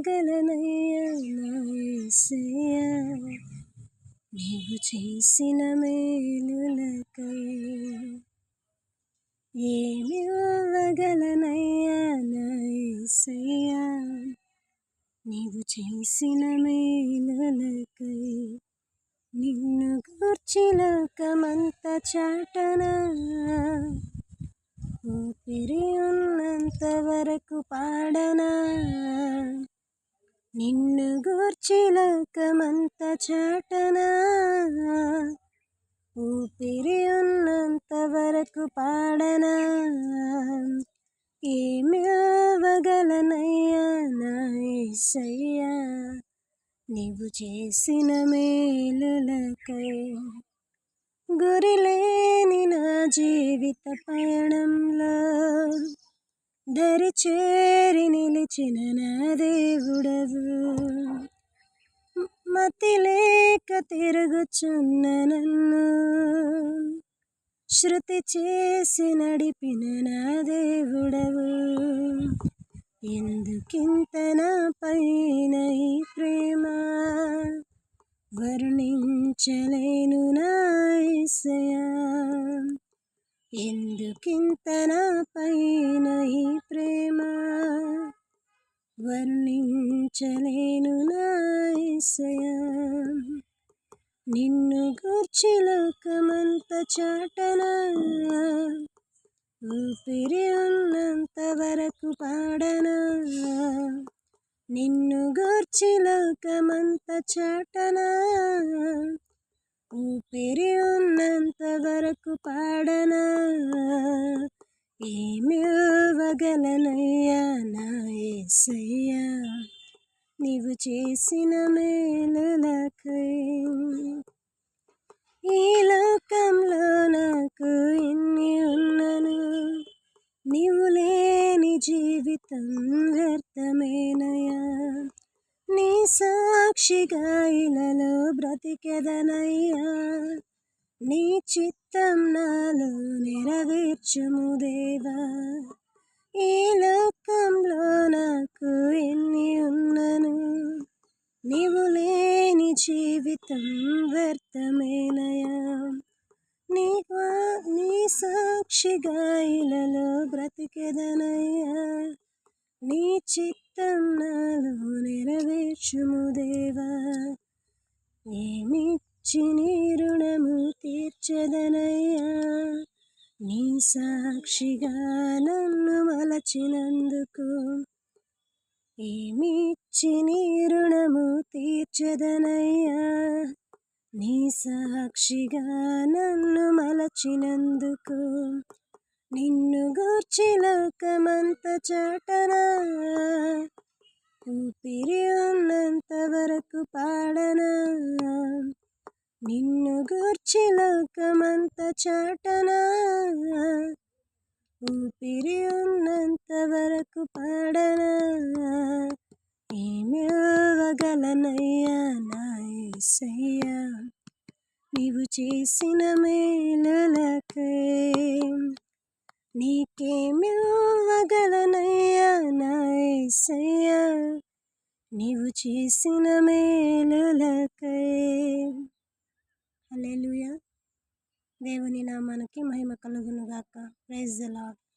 ఇవ్వగలనయ్యా నీవు చేసిన మేలులకై ఏమి ఇవ్వగలనయ్యా నా నీవు చేసిన మేలులకై నిన్ను గూర్చి లోకమంత చాటనా? ఊపిరి ఉన్నంత వరకు పాడనా? నిన్ను లోకమంత చాటనా? ఊపిరి ఉన్నంత వరకు పాడనా? ఏమి అవగలనయ్యా నా యేసయ్యా నీవు చేసిన మేలులకై గురిలేని నా జీవిత పయణంలో దరి చేరి నిలిచిన నా దేవుడవు. మతి లేక తిరుగుచున్న నన్ను. శృతి చేసి నడిపిన నా దేవుడవు. ఎందుకింత నా పైన ఈ ప్రేమ? వర్ణించలేను నాయసయా ఎందుకింత నా పైన ఈ ప్రేమ? వర్ణించలేను నా యేసయ్యా నిన్ను గూర్చి లోకమంత చాటనా? ఊపిరి ఉన్నంత వరకు పాడనా? నిన్ను గూర్చి లోకమంత చాటనా? ఊపిరి ఉన్నంత వరకు పాడనా? ఏమి ఇవ్వగలనయ్యా నా ఏసయ్యా? నీవు చేసిన మేలులకై ఈ లోకంలో నాకు ఎన్ని ఉన్నను? నీవు లేని జీవితం వ్యర్థమేనయా నీ సాక్షిగా ఇలలో బ్రతికెదనయ్యా. నీ చిత్తం నాలో నెరవేర్చుము దేవా. ఈ లోకంలో నాకు ఎన్ని జీవితం వ్యర్థమేనయా? నీ నీ సాక్షిగా ఇలలో బ్రతికెదనయ్యా? నీ చిత్తం నాలో నెరవేర్చుము దేవా? ఏమిచ్చి నీ రుణము తీర్చదనయ్యా? నీ సాక్షిగా నన్ను మలచినందుకు ఏమిచ్చి నీ రుణము తీర్చదనయ్యా? నీ సాక్షిగా నన్ను మలచినందుకు నిన్ను గూర్చి లోకమంత చాటనా? ఊపిరి ఉన్నంత వరకు పాడనా? నిన్ను గూర్చి లోకమంత చాటనా? ఊపిరి ఉన్నంత వరకు పాడనా? ఇవ్వగలనయ్యా నా యేసయ్యా నీవు చేసిన మేలులకై నీకేమి ఇవ్వగలనయ్యా నా యేసయ్యా నీవు చేసిన మేలులకై. హల్లెలూయా. దేవుని నామానికి మహిమ కలుగునుగాక. Praise the Lord.